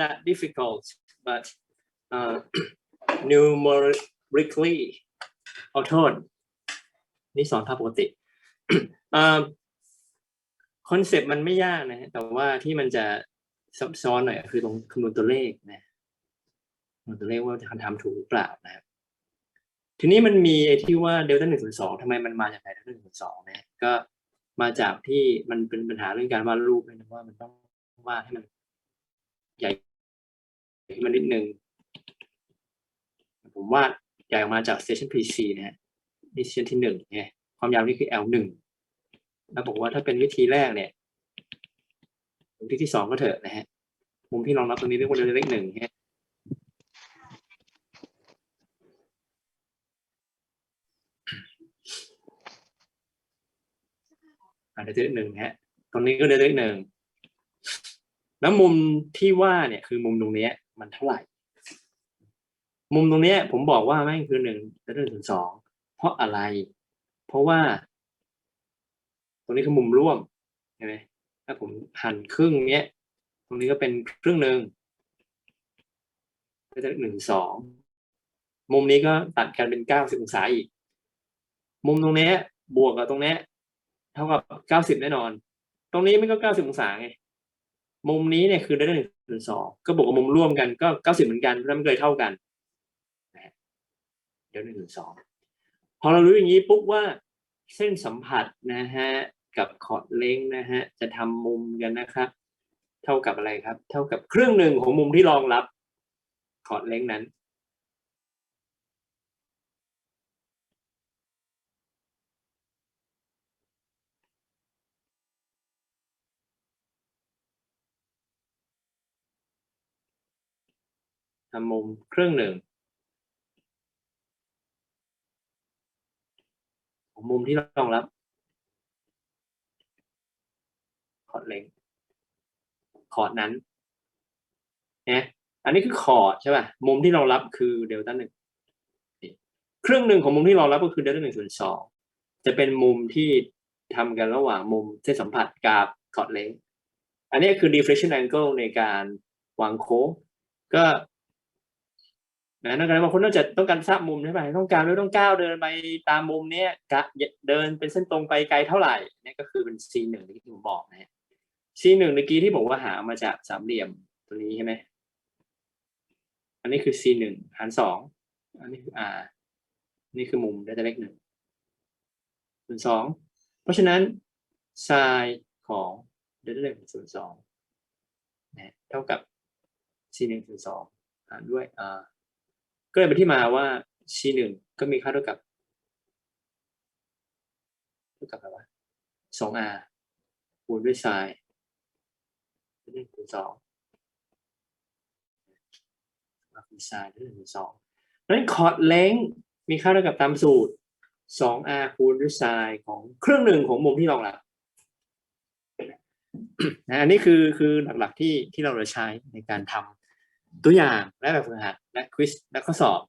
that difficult but uh, numerically ขอโทษนี่สอนท่าปกติคอนเซปต์มันไม่ยากนะแต่ว่าที่มันจะซับซ้อนหน่อยคือตรงคำนวณตัวเลขนะคำนวณตัวเลขว่าจะทำถูกหรือเปล่านะครับทีนี้มันมีไอ้ที่ว่าเดลต้าหนึ่งส่วนสองทำไมมันมาจากไหนเดลต้าหนึ่งส่วนสองนะก็มาจากที่มันเป็นปัญหาเรื่องการวาดรูปเลยนะว่ามันต้องวาดให้มันใหญ่ ขึ้นมานิดนึง ผมวาดใหญ่ออกมาจาก station PC นะฮะนี่ station ที่หนึ่งเนี่ยความยาวนี่คือ L หนึ่งแล้วบอกว่าถ้าเป็นวิธีแรกเนี่ยวิธีที่สองก็เถอะนะฮะมุมที่รองรับตรงนี้เรียกว่าเลขหนึ่งฮะอ่าเดลต้าเลขหนึ่งฮะ ตรงนี้ก็เดลต้าเลขหนึ่ง แล้วมุมที่ว่าเนี่ยคือมุมตรงนี้ มันเท่าไหร่ มุมตรงนี้ผมบอกว่าแม่งคือหนึ่งเดลต้าถึงสองเพราะอะไร เพราะว่า ตรงนี้คือมุมร่วมเห็นไหมถ้าผมหั่นครึ่งเนี้ย ตรงนี้ก็เป็นครึ่งหนึ่งก็จะหนึ่งสองมุมนี้ก็ตัดกันเป็นเก้าสิบองศาอีก มุมตรงนี้บวกกับตรงนี้เท่ากับเก้าสิบแน่นอน ตรงนี้ไมันก็เก้าสิบองศาไง มุมนี้เนี่ยคือได้หนึ่งส่วนสองก็บวกกับมุมร่วมกันก็เก้าสิบเหมือนกันเพราะฉะนั้นมันเคยเท่ากันนะเดี๋ยวหนึ่งส่วนสองพอเรารู้อย่างนี้ปุ๊บว่าเส้นสัมผัสนะฮะกับขอดเล้งนะฮะจะทำมุมกันนะครับ เท่ากับอะไรครับ เท่ากับครึ่งหนึ่งของมุมที่รองรับขอดเล้งนั้น ทำมุมครึ่งหนึ่งของมุมที่รองรับคอร์ดเล็งคอร์ดนั้นนะอันนี้คือคอร์ดใช่ป่ะมุมที่รองรับคือเดลต้าหนึ่งครึ่งหนึ่งของมุมที่รองรับก็คือเดลต้าหนึ่งส่วนสองจะเป็นมุมที่ทำกันระหว่างมุมเส้นสัมผัสกับคอร์ดเล็งอันนี้คือ deflection angle ในการวางโค้งก็ นะนักการบางคนนอกจากต้องการทราบมุมใช่ไหมต้องการไม่ต้องก้าวเดินไปตามมุมเนี้ยกะเดินเป็นเส้นตรงไปไกลเท่าไหร่นี่ก็คือเป็น C หนึ่งที่ผมบอกนะฮะ C หนึ่งเมื่อกี้ที่บอกว่าหามาจากสามเหลี่ยมตัวนี้ใช่ไหมอันนี้คือ C หนึ่งหารสองอันนี้คือ R นี่คือมุมได้แต่เลขหนึ่งส่วนสองเพราะฉะนั้น sin ของเดลต้าหนึ่งส่วนสองนะเท่ากับ C หนึ่งส่วนสองหารด้วย R ก็เลยเป็นที่มาว่า c หนึ่งก็มีค่าเท่ากับเท่ากับอะไรวะสอง r คูณด้วย sin หนึ่งคูณสองมาคูณ sin หนึ่งคูณสองนั้นคอร์ดเลงมีค่าเท่ากับตามสูตรสอง r คูณด้วย sin ของครึ่งหนึ่งของมุมที่รองรับนะอันนี้คือคือหลักๆที่ที่เราจะใช้ในการทำ ตัวอย่างและแบบฝึกหัดและควิสและข้อสอบ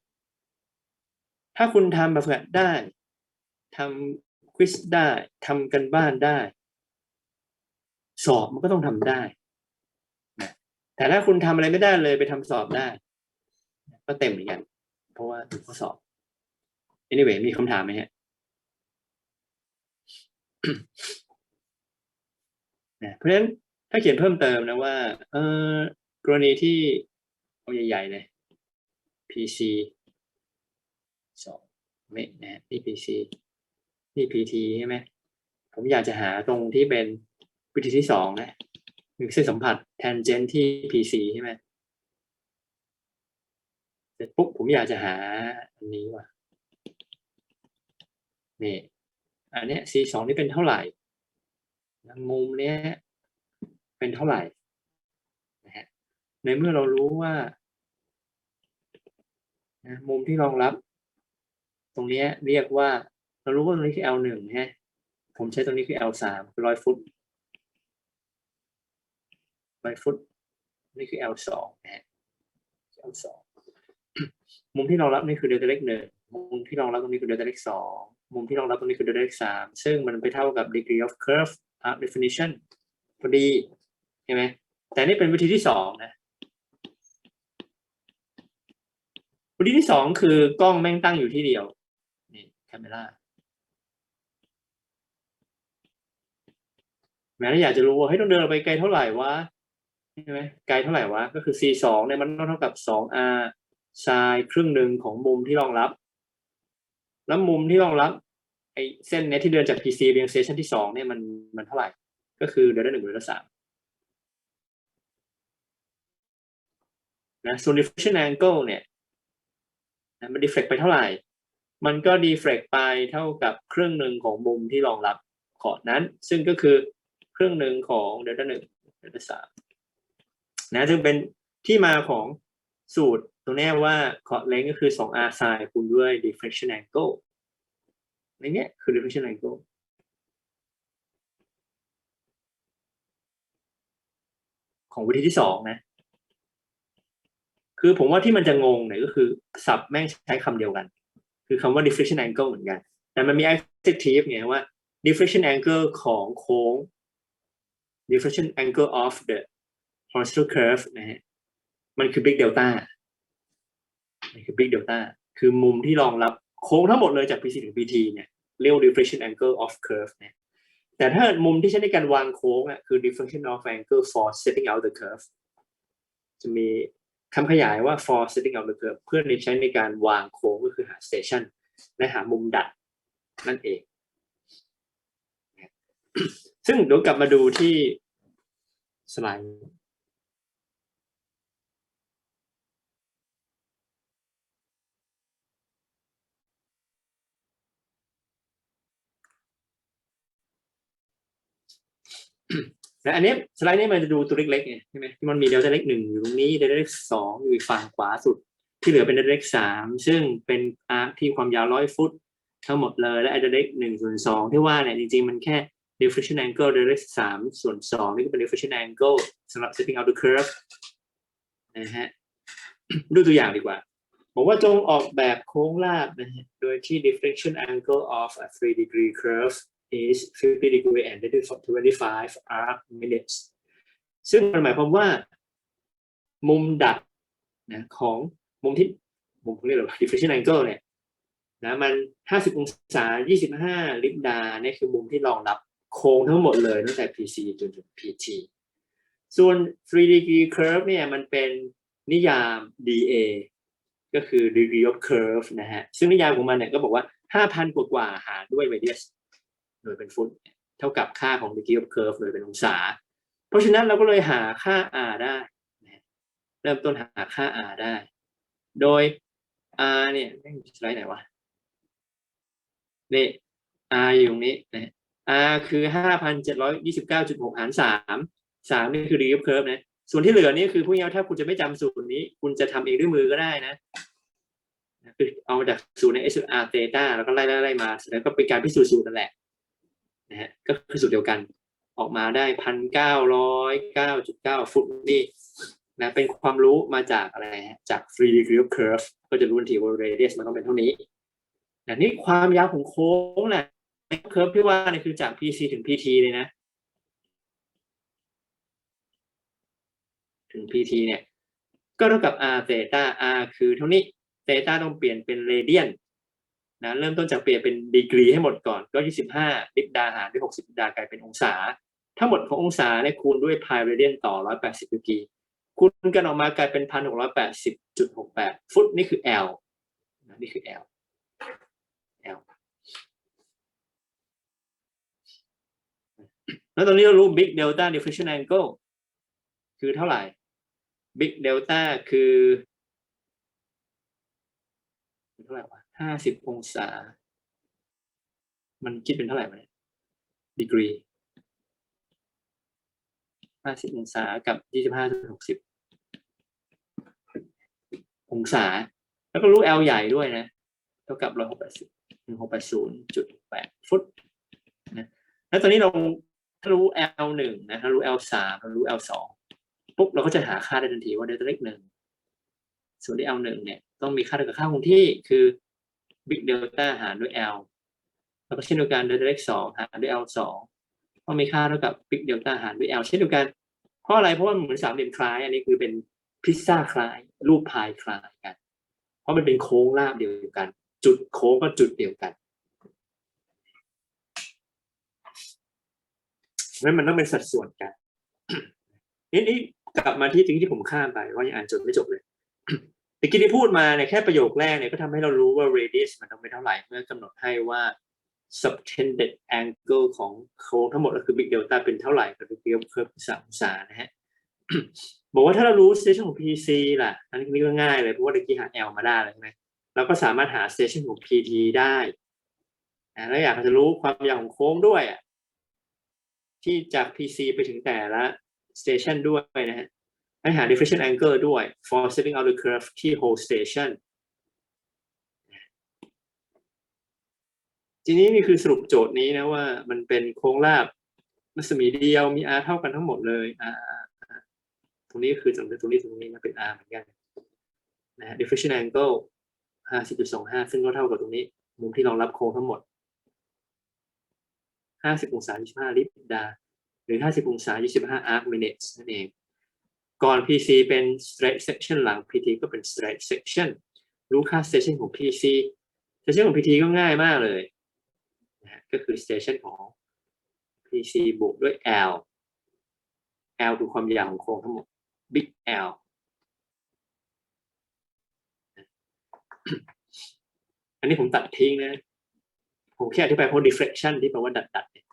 ถ้าคุณทำแบบฝึกหัดได้ทำควิสได้ทำกันบ้านได้ สอบมันก็ต้องทำได้นะแต่ถ้าคุณทำอะไรไม่ได้เลยไปทำสอบได้ ก็เต็มเหมือนกัน เพราะว่าถูกข้อสอบ anyway มีคำถามไหมฮะนะเพราะฉะนั้นถ้าเขียนเพิ่มเติมนะว่า เออกรณีที่ เอาใหญ่ๆเลย PC สองเมกนะนี่ PC นี่ PT ใช่ไหมผมอยากจะหาตรงที่เป็นวิธีที่สองนะมีเส้นสัมผัส tangent ที่ PC ใช่ไหมเสร็จปุ๊บผมอยากจะหาอันนี้ว่ะนี่อันเนี้ย C สองนี่เป็นเท่าไหร่มุมเนี้ยเป็นเท่าไหร่ ในเมื่อเรารู้ว่ามุมที่รองรับ ตรงนี้เรียกว่า เรารู้ว่าตรงนี้คือ L หนึ่งฮะผมใช้ตรงนี้คือ L สามคือร้อยฟุตร้อยฟุต นี่คือ L สองนะฮะ L สองมุมที่รองรับนี่คือเดลต้าเลขหนึ่งมุมที่รองรับตรงนี้คือเดลต้าเลขสองมุมที่รองรับตรงนี้คือเดลต้าเลขสามซึ่งมันไปเท่ากับ degree of curve definition พอดีใช่ไหมแต่นี่เป็นวิธีที่สองนะ ธีที่สองคือกล้องแม่งตั้งอยู่ที่เดียว นี่แคมเมราแม้ถ้าอยากจะรู้ว่าเฮ้ต้องเดินไปไกลเท่าไหร่วะใช่ไหมไกลเท่าไหร่วะ ก็คือ c สองเนี่ยมันต้องเท่ากับสอง r ไซน์ครึ่งหนึ่งของมุมที่รองรับ แล้วมุมที่รองรับไอ้เส้นเนี้ยที่เดินจาก PC ไปยัง station ที่สองเนี่ยมันมันเท่าไหร่ ก็คือเดลต้หนึ่งเดลต้สามนะ ส่วน deflection angle เนี่ย มัน deflect ไปเท่าไหร่ มันก็ deflect ไปเท่ากับเครึ่องหนึ่งของมุมที่รองรับขอดนั้น ซึ่งก็คือเครึ่องหนึ่งของเดลต้าหนึ่งเดลต้าสามนะซึ่งเป็นที่มาของสูตรตรงนี้ว่าคอร์ดเลนก็คือ 2r sin คูณด้วย deflection angle ในนี้คือ deflection angle ของวิธีที่สองนะ คือผมว่าที่มันจะงงเนี่ยก็คือศัพท์แม่งใช้คำเดียวกัน คือคำว่า deflection angle เหมือนกัน แต่มันมี adjective ไงว่า deflection angle ของโค้ง deflection angle of the horizontal curve นะฮะ มันคือ big delta มันคือ big delta คือมุมที่รองรับโค้งทั้งหมดเลยจาก PC ถึง PT เนี่ยเรียกว่า deflection angle of curve เนี่ยแต่ถ้ามุมที่ใช้ในการวางโค้งอะคือ deflection of angle for setting out the curve จะมี คำขยายว่า for setting up the curve เพื่อใช้ในการวางโค้งก็คือหา station และหามุมดัดนั่นเอง ซึ่งเดี๋ยวกลับมาดูที่สไลด์ และอันนี้สไลด์นี้มันจะดูตัวเล็กๆไงใช่ไหมที่มันมีเดลต้าเล็กหนึ่งอยู่ตรงนี้เดลต้าเล็กสองอยู่อีกฝั่งขวาสุด ที่เหลือเป็นเดลต้าเล็กสามซึ่งเป็นอาร์คที่ความยาวร้อยฟุต ทั้งหมดเลยและเดลต้าเล็กหนึ่งส่วนสองที่ว่าเนี่ยจริงๆมันแค่ deflection angle เดลต้าเล็กสามส่วนสองนี่ก็เป็น deflection angle สำหรับ setting out the curve นะฮะดูตัวอย่างดีกว่าบอกว่าจงออกแบบโค้งลาบนะฮะโดยที่ deflection angle of a 3 degree curve is 50 degree and 25 arc minutes ซึ่งมันหมายความว่า มุมดัดนะของมุมที่มุมเขาเรียกอะไรวะ deflection angle เนี่ยนะมัน 50 องศา 25 ลิบดาเนี่ยคือมุมที่รองรับโค้งทั้งหมดเลยตั้งแต่ PC จนถึง PT ส่วน 3 degree curve เนี่ยมันเป็นนิยาม DA ก็คือ degree of curve นะฮะ ซึ่งนิยามของมันเนี่ยก็บอกว่า 5,000 กว่ากว่าหารด้วย radius โดยเป็นฟุต เท่ากับค่าของ degree of curve โดยเป็นองศา เพราะฉะนั้นเราก็เลยหาค่า r ได้เริ่มต้นหาค่า r ได้ โดย r เนี่ยไม่มีสไลด์ไหนวะนี่ r อยู่ตรงนี้นะ r คือ5,729.6หาร3 3นี่คือ degree of curve นะส่วนที่เหลือนี่คือพูดง่ายๆถ้าคุณจะไม่จำสูตรนี้ คุณจะทำเองด้วยมือก็ได้นะคือเอามาจากสูตรใน SR theta แล้วก็ไล่ไล่ไล่มาแล้วก็เป็นการพิสูจน์สูตรนั่นแหละ นะฮะก็คือสูตรเดียวกันออกมาได้พันเก้าร้อยเก้าจุดเก้าฟุตนี่นะเป็นความรู้มาจากอะไรฮะจาก3 degree of curve ก็จะรู้ทันทีว่า radius มันต้องเป็นเท่านี้แต่นี่ความยาวของโค้งแหละเคอร์ฟที่ว่าเนี่ยคือจาก PC ถึง PT เลยนะ ถึง PT เนี่ย ก็เท่ากับ r theta r คือเท่านี้ theta ต้องเปลี่ยนเป็นเรเดียน นะเริ่มต้นจากเปลี่ยนเป็นดีกรีให้หมดก่อนก็ 25 ลิบดาหารด้วย 60ลิบดากลายเป็นองศา ทั้งหมดขององศาเนี่ยคูณด้วยพายเรเดียนต่อ 180ดีกรีคูณกันออกมากลายเป็น 1,680.68 ฟุตนี่คือ L นะนี่คือ L L แล้วตอนนี้เรารู้ big delta difflection angle คือเท่าไหร่ big delta คือเท่าไหร่วะ ห้าสิบองศา มันคิดเป็นเท่าไหร่วะเนี่ยดีกรีห้าสิบองศากับยี่สิบห้าจุดหกสิบองศา แล้วก็รู้ L ใหญ่ด้วยนะ เท่ากับร้อยหกแปดสิบหนึ่งหกแปดศูนย์จุดแปดฟุตนะแล้วตอนนี้เราถ้ารู้ L หนึ่งนะถ้ารู้ L สามเรารู้ L สองปุ๊บเราก็จะหาค่าได้ทันทีว่าเดลต้าเลขหนึ่งส่วนที่ L หนึ่งเนี่ยต้องมีค่าเท่ากับค่าคงที่คือ big delta หารด้วย L แล้วก็เช่นเดียวกัน delta x สองหารด้วย L สองต้องมีค่าเท่ากับ big delta หารด้วย L เช่นเดียวกัน เพราะอะไรเพราะว่ามันเหมือนสามเหลี่ยมคล้าย อันนี้คือเป็นพิซซ่าคล้าย รูปพายคล้ายกัน เพราะมันเป็นโค้งราบเดียวกัน จุดโค้งก็จุดเดียวกันเพราะฉะนั้นมันต้องเป็นสัดส่วนกันนี่กลับมาที่สิ่งที่ผมข้ามไปว่ายังอ่านจนไม่จบเลย กี้ที่พูดมาเนี่ยแค่ประโยคแรกเนี่ยก็ทำให้เรารู้ว่า radius มันต้องเป็นเท่าไหร่เมื่อกำหนดให้ว่า subtended angle ของโค้งทั้งหมดก็คือ big delta เป็นเท่าไหร่กับ big delta คือสามองศานะฮะบอกว่าถ้าเรารู้ station ของ PC ล่ะ อันนี้ก็ง่ายเลยเพราะว่าตะกี้หา L มาได้เลยใช่ไหมเราก็สามารถหา station ของ PT ได้แล้วอยากจะรู้ความยาวของโค้งด้วยอะที่จาก PC ไปถึงแต่ละ station ด้วยนะฮะ ให้หา diffraction angle ด้วย for setting out the curve ที่ whole station ทีนี้นี่คือสรุปโจทย์นี้นะว่ามันเป็นโค้งราบรัศมีเดียวมี r เท่ากันทั้งหมดเลย r ตรงนี้คือตรงนี้ตรงนี้ตรงนี้นะเป็น r เหมือนกันนะ diffraction angle 50.25 ซึ่งก็เท่ากับตรงนี้ มุมที่รองรับโค้งทั้งหมด 50 องศา 25 ลิบดา หรือ 50 องศา 25 arc minutes นั่นเอง ก่อน PC เป็น straight section หลัง PT ก็เป็น straight section รู้ค่า station ของ PC station ของ PT ก็ง่ายมากเลยนะฮะก็คือ station ของ PC บวกด้วย L L คือความยาวของโครงทั้งหมด big L อันนี้ผมตัดทิ้งนะ ผมแค่อธิบายเพราะ deflection ที่แปลว่าดัดดัดๆเนี่ย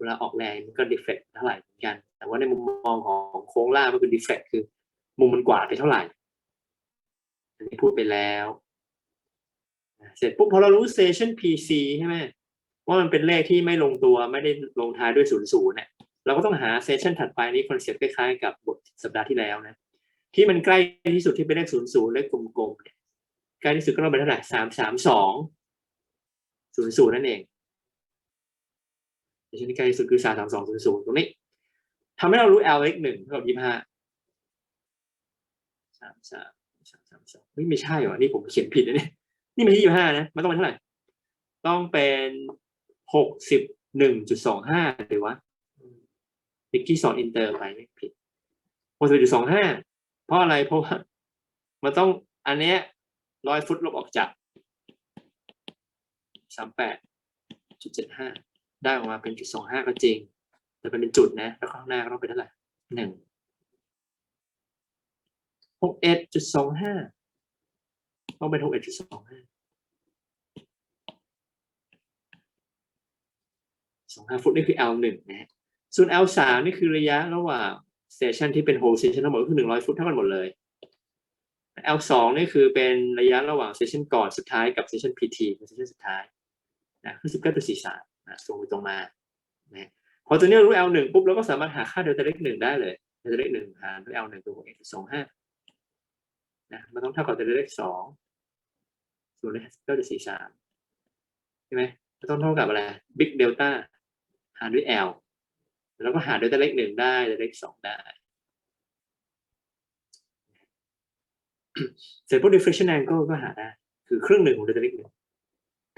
เวลาออกแรงมันก็ deflect เท่าไหร่เหมือนกัน แต่ว่าในมุมมองของโค้งล่างก็คือ deflect คือ มุมมันกวาดไปเท่าไหร่ อันนี้พูดไปแล้ว เสร็จปุ๊บพอเรารู้ station PC ใช่ไหมว่ามันเป็นเลขที่ไม่ลงตัวไม่ได้ลงท้ายด้วยศูนย์ศูนย์เนี่ยเราก็ต้องหา station ถัดไปนี้คอนเซ็ปต์คล้ายๆกับบทสัปดาห์ที่แล้วนะ ที่มันใกล้ที่สุดที่เป็นเลขศูนย์ศูนย์เลขกลมๆเนี่ยใกล้ที่สุดก็ต้องเป็นเท่าไหร่สามสามสองศูนย์ศูนย์นั่นเอง ชั้นที่ใกล้ที่สุดคือสามสามสองศูนย์ศูนย์ตรงนี้ทำให้เรารู้ L เลขหนึ่งเท่ากับยี่ห้าสามสามสามสามสองไม่ใช่หรอนี่ผมเขียนผิดนะเนี่ยนี่ไมันยี่ห้านะ มันต้องเป็นเท่าไหร่ ต้องเป็นหกสิบหนึ่งจุดสองห้าหรือวะนิกกี้สอนอินเตอร์ไปไม่ผิดหกสิบจุดสองห้าเพราะอะไรเพราะว่ามันต้องอันเนี้ยร้อยฟุตลบออกจากสามแปดจุดเจ็ดห้า ได้ออกมาเป็นจุดสองห้าก็จริง แต่เป็นจุดนะ แล้วข้างหน้าก็ต้องเป็นเท่าไหร่หนึ่งหกเอ็ดจุดสองห้าต้องเป็นหกเอ็ดจุดสองห้าสองห้าฟุตนี่คือ L หนึ่งนะฮะส่วน L สามนี่คือระยะระหว่าง station ที่เป็น whole station ทั้งหมดก็คือหนึ่งร้อยฟุตเท่ากันหมดเลย L สองนี่คือเป็นระยะระหว่าง station ก่อนสุดท้ายกับ station PT เป็น station สุดท้ายนะคือสิบเก้าจุดสี่สาม ส่งไปตรงมานะพอตัวนี้รู้ L หนึ่งปุ๊บเราก็สามารถหาค่าเดลต้าเลขหนึ่งได้เลยเดลต้าเลขหนึ่งหารด้วย L หนึ่งตัวหกเอ็ดสองห้านะมันต้องเท่ากับเดลต้าเลขสองส่วนเลขเก้าจุดสี่สามใช่ไหมต้องเท่ากับอะไรบิ๊กเดลต้าหารด้วย L แล้วก็หาเดลต้าเลขหนึ่งได้เดลต้าเลขสองได้เสร็จปุ๊บ diffraction angle ก็หาได้ คือครึ่งหนึ่งของเดลต้าเลขหนึ่ง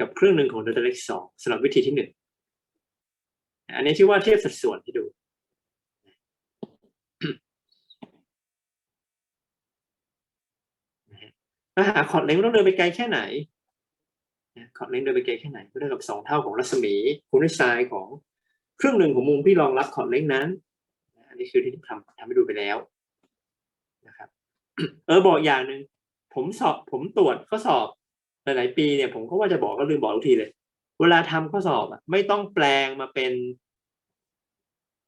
กับครึ่งหนึ่งของ delta x สองสำหรับวิธีที่หนึ่งอันนี้ชื่อว่าเทียบสัดส่วนที่ดูถ้าหาคอร์ดเล็งต้องเดินไปไกลแค่ไหนคอร์ดเล็งเดินไปไกลแค่ไหนก็เท่ากับสองเท่าของรัศมีคูณด้วยไซน์ของครึ่งหนึ่งของมุมที่รองรับคอร์ดเล็งนั้น อันนี้คือที่ทำทำให้ดูไปแล้วนะครับ เออบอกอย่างหนึ่งผมสอบผมตรวจข้อสอบ หลายๆปีเนี่ยผมก็ว่าจะบอกก็ลืมบอกทุกทีเลย เวลาทำข้อสอบอะไม่ต้องแปลงมาเป็น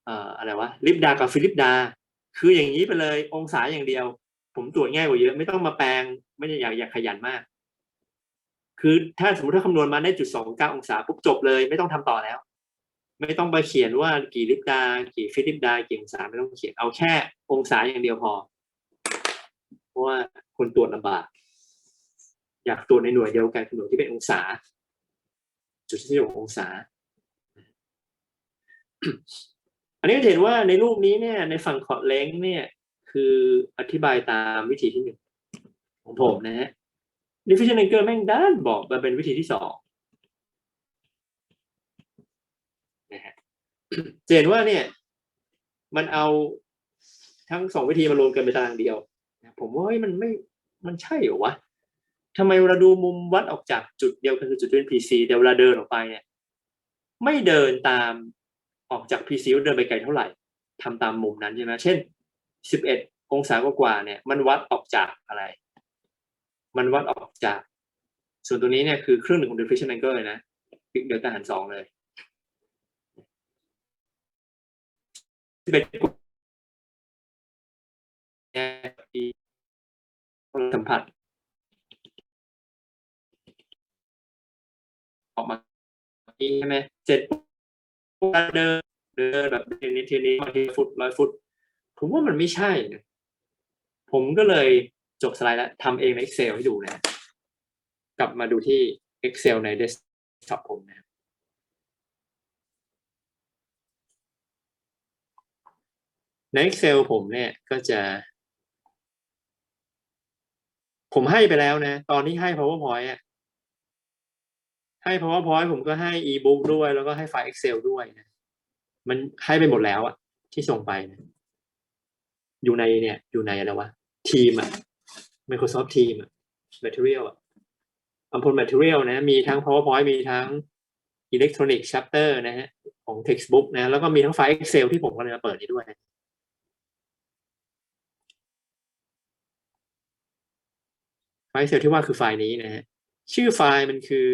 เอ่ออะไรวะลิปดากับฟิลิปดา คืออย่างนี้ไปเลยองศาอย่างเดียว ผมตรวจง่ายกว่าเยอะไม่ต้องมาแปลงไม่ได้อยากอยากขยันมาก คือถ้าสมมติถ้าคำนวณมาได้จุดสองเก้าองศาปุ๊บจบเลยไม่ต้องทำต่อแล้ว ไม่ต้องไปเขียนว่ากี่ลิปดา กี่ฟิลิปดากี่องศาไม่ต้องเขียนเอาแค่องศาอย่างเดียวพอ เพราะว่าคนตรวจลำบาก อยากตรวจในหน่วยเดียวกันคือหน่วยที่เป็นองศา จุดที่อยู่องศา อันนี้จะเห็นว่าในรูปนี้เนี่ย ในฝั่งขอดเล้งเนี่ย คืออธิบายตามวิธีที่หนึ่งของผมนะฮะ diffusion angle แม่งด้านบอกมาเป็นวิธีที่สองนะฮะเห็นว่าเนี่ย มันเอาทั้งสองวิธีมารวมกันเป็นทางเดียวผมว่าเฮ้ยมันไม่มันใช่เหรอวะ ทำไมเวลาดูมุมวัดออกจากจุดเดียวกันคือจุดที่เป็น PC แต่เวลาเดินออกไปเนี่ยไม่เดินตามออกจาก PC ว่าเดินไปไกลเท่าไหร่ทำตามมุมนั้นใช่ไหมเช่น 11 องศากว่าเนี่ย มันวัดออกจากอะไร มันวัดออกจาก ส่วนตัวนี้เนี่ยคือครึ่งหนึ่งของ deflection angle เลยนะเดือดหารสองเลย11สัมผัส ออกมานี่ใช่ไหมเสร็จปุ๊บเดินเดินแบบเทนนิสเทนนิสบาทีฟุตร้อยฟุต ผมว่ามันไม่ใช่นะผมก็เลยจบสไลด์แล้วทำเองใน Excel ให้ดูนะ กลับมาดูที่ Excel ใน desktop ผมนะใน Excel ผมเนี่ยก็จะ ผมให้ไปแล้วนะ ตอนที่ให้ PowerPoint อะ ให้ PowerPoint ผมก็ให้ e-book ด้วย แล้วก็ให้ไฟล์ Excel ด้วยนะมันให้ไปหมดแล้วอะที่ส่งไปนะอยู่ในเนี่ย อยู่ในอะไรวะทีมอะ Microsoft Team อะ Material อะอัมพล Material นะ มีทั้ง PowerPoint มีทั้ง Electronic Chapter นะฮะของ Textbook นะ แล้วก็มีทั้งไฟล์ Excel ที่ผมกำลังจะเปิดนี้ด้วยไฟล์ Excel ที่ว่าคือไฟล์นี้นะฮะชื่อไฟล์มันคือ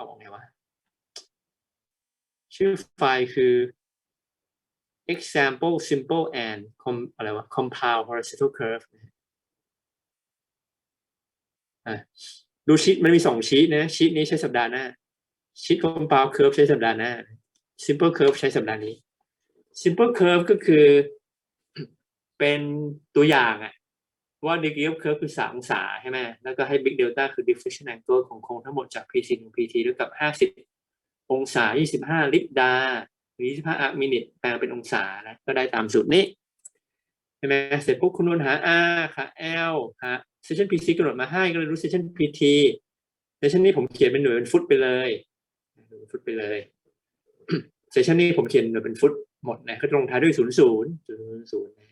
เอาออกไงวะ ชื่อไฟล์คือ example simple and com อะไรวะ compound horizontal curve นะดูชีตมันมีสองชีตนะชีตนี้ใช้สัปดาห์หน้าชีต compound curve ใช้สัปดาห์หน้า simple curve ใช้สัปดาห์นี้ simple curve ก็คือเป็นตัวอย่างอะ ว่า degree of curve คือสามองศาใช่ไหมแล้วก็ให้ big delta คือ deflection angle ของโครงทั้งหมดจาก PC ถึง PT เท่ากับห้าสิบองศา 25 ลิปดาหรือ 25อาร์มินิตแปลงเป็นองศานะก็ได้ตามสูตรนี้ใช่ไหมเสร็จปุ๊บคุณนวลหา R หา L หา session PC กำหนดมาให้ก็เลยรู้ session PT session นี้ผมเขียนเป็นหน่วยเป็นฟุตไปเลยฟุตไปเลย session นี้ผมเขียนหน่วยเป็นฟุตหมดนะก็ตรงท้ายด้วย 00 00นะ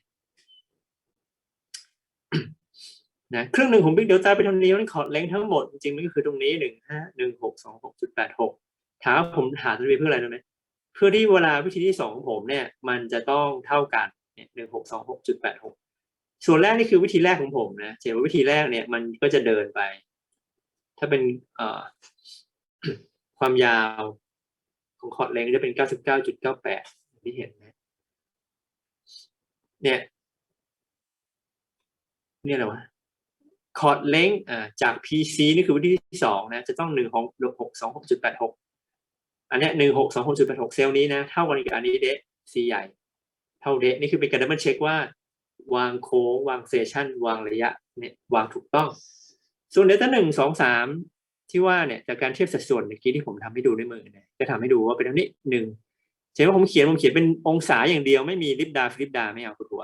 นะเครื่องหนึ่งของ Big Delta เป็นเท่านี้มันขอดเลงทั้งหมด จริงๆมันก็คือตรงนี้หนึ่งห้าหนึ่งหกสองหกจุดแปดหกถามว่าผมหาตัวนี้เพื่ออะไรรู้ไหมเพื่อที่เวลาวิธีที่สองของผมเนี่ย มันจะต้องเท่ากันเนี่ยหนึ่งหกสองหกจุดแปดหกส่วนแรกนี่คือวิธีแรกของผมนะเห็นว่าวิธีแรกเนี่ยมันก็จะเดินไป ถ้าเป็นเอ่อความยาวของคอร์ดเลงจะเป็นเก้าสิบเก้าจุดเก้าแปดที่เห็นนะเนี่ย เนี่ยอะไรวะ คอร์ดเลงอ่าจาก PC นี่คือวิธีที่สองนะจะต้องหนึ่งหกหกสองหกจุดแปดหกอันเนี้ยหนึ่งหกสองหกจุดแปดหกเซลล์นี้นะเท่ากันกับอันนี้เดะ C ใหญ่ เท่าเดะนี่คือเป็นการดับเบิลเช็คว่าวางโค้งวางเซสชันวางระยะเนี่ยวางถูกต้อง ส่วนเดต้าหนึ่งสองสามที่ว่าเนี่ยจากการเทียบสัดส่วนเมื่อกี้ที่ผมทำให้ดูด้วยมือเนี่ยก็ทำให้ดูว่าเป็นเท่านี้หนึ่งเช่นว่าผมเขียนผมเขียนเป็นองศาอย่างเดียวไม่มีลิปดาฟลิปดาไม่เอาตัว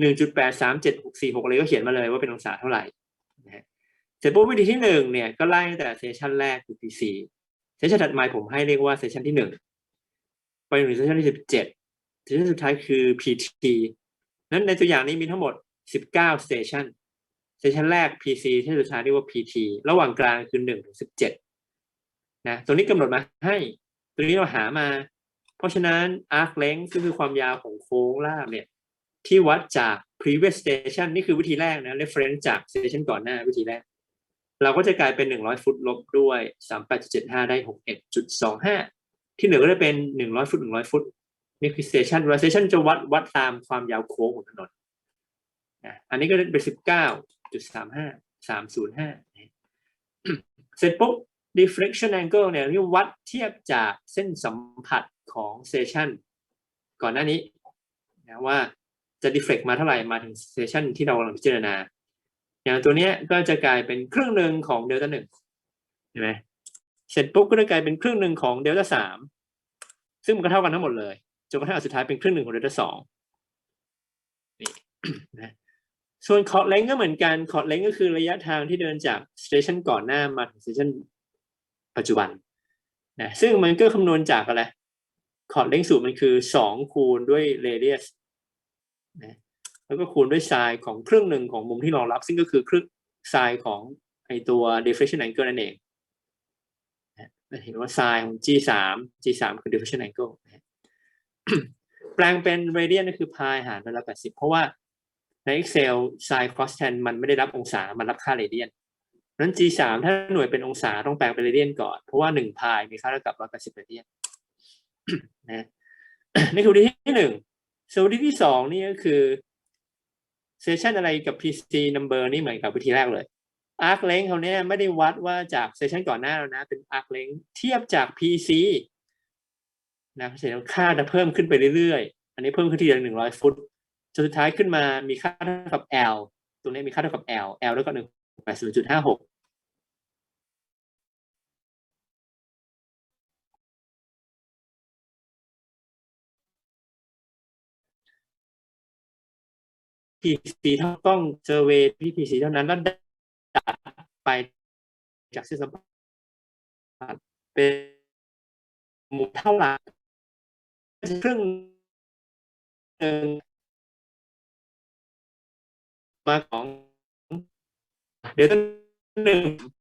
หนึ่งจุดแปดสามเจ็ดหกสี่หกอะไรก็เขียนมาเลยว่าเป็นองศาเท่าไหร่ เสร็จปุ๊บวิธีที่หนึ่งเนี่ยก็ไล่ตั้งแต่เซสชันแรกคือ PC เซสชันถัดมาผมให้เรียกว่าเซสชันที่หนึ่งไปถึงเซสชันที่สิบเจ็ดเซสชันสุดท้ายคือ PT นั้นในตัวอย่างนี้มีทั้งหมดสิบเก้าสเตชันเซสชันแรก PC ที่สุดท้ายเรียกว่า PT ระหว่างกลางคือหนึ่งถึงสิบเจ็ดนะตัวนี้กำหนดมาให้ตัวนี้เราหามา เพราะฉะนั้น arc length ก็คือความยาวของโค้งลาบเนี่ยที่วัดจาก previous station นี่คือวิธีแรกนะ reference จาก station ก่อนหน้าวิธีแรก เราก็จะกลายเป็น 100 ฟุตลบด้วย 38.75 ได้ 61.25 ที่เหลือก็จะเป็น 100 ฟุต 100 ฟุตนี่คือ station station จะวัดวัดตามความยาวโค้งของถนนนะอันนี้ก็เป็น 19.35 305 เสร็จปุ๊บ deflection angle เนี่ยที่วัดเทียบจากเส้นสัมผัสของ station ก่อนหน้านี้นะว่าจะ deflect มาเท่าไหร่มาถึง station ที่เรากำลังพิจารณา อย่างตัวเนี้ยก็จะกลายเป็นครึ่งหนึ่งของเดลต้าหนึ่งเห็นไหมเสร็จปุ๊บก็จะกลายเป็นครึ่งหนึ่งของเดลต้าสามซึ่งมันก็เท่ากันทั้งหมดเลยจนกระทั่งอันสุดท้ายเป็นครึ่งหนึ่งของเดลต้าสองนี่นะส่วนคอร์ดเลงก็เหมือนกันคอร์ดเลงก็คือระยะทางที่เดินจากสเตชันก่อนหน้ามาถึงสเตชันปัจจุบันนะซึ่งมันก็คำนวณจากอะไรคอร์ดเลงสูตรมันคือสองคูณด้วยเรเดียสนะ แล้วก็คูณด้วยไซน์ของครึ่งหนึ่งของมุมที่รองรับ ซึ่งก็คือครึ่งไซน์ของไอตัว deflection angle นั่นเองจะเห็นว่าไซน์ของ G สาม G สามคือ deflection angle แปลงเป็น radian ก็คือ pi หารร้อยละแปดสิบเพราะว่าใน Excel sin cos tan มันไม่ได้รับองศา มันรับค่า radian นั้น G สามถ้าหน่วยเป็นองศาต้องแปลงเป็น radian ก่อน เพราะว่าหนึ่ง pi มีค่าเท่ากับร้อยแปดสิบ radian นะนี่คือวิธีที่หนึ่งส่วนวิธีที่สองนี่ก็คือ เซสชันอะไรกับ PC number นี่เหมือนกับวิธีแรกเลย arc length เขาเนี่ยไม่ได้วัดว่าจากเซสชันก่อนหน้าแล้วนะ เป็น arc length เทียบจาก PC นะเสร็จแล้วค่าจะเพิ่มขึ้นไปเรื่อยๆ อันนี้เพิ่มขึ้นทีละหนึ่งร้อยฟุตจนสุดท้ายขึ้นมามีค่าเท่ากับ L ตรงนี้มีค่าเท่ากับ L L แล้วก็หนึ่งแปดศูนย์จุดห้าหก พีสีเท่ากล้องเซอร์เวย์ที่ PC เท่านั้นแล้วดัดไปจากเส้นสัมผัสเป็นมุมเท่าไหร่ครึ่งหนึ่งมาของเดี๋ยวต้นหนึ่ง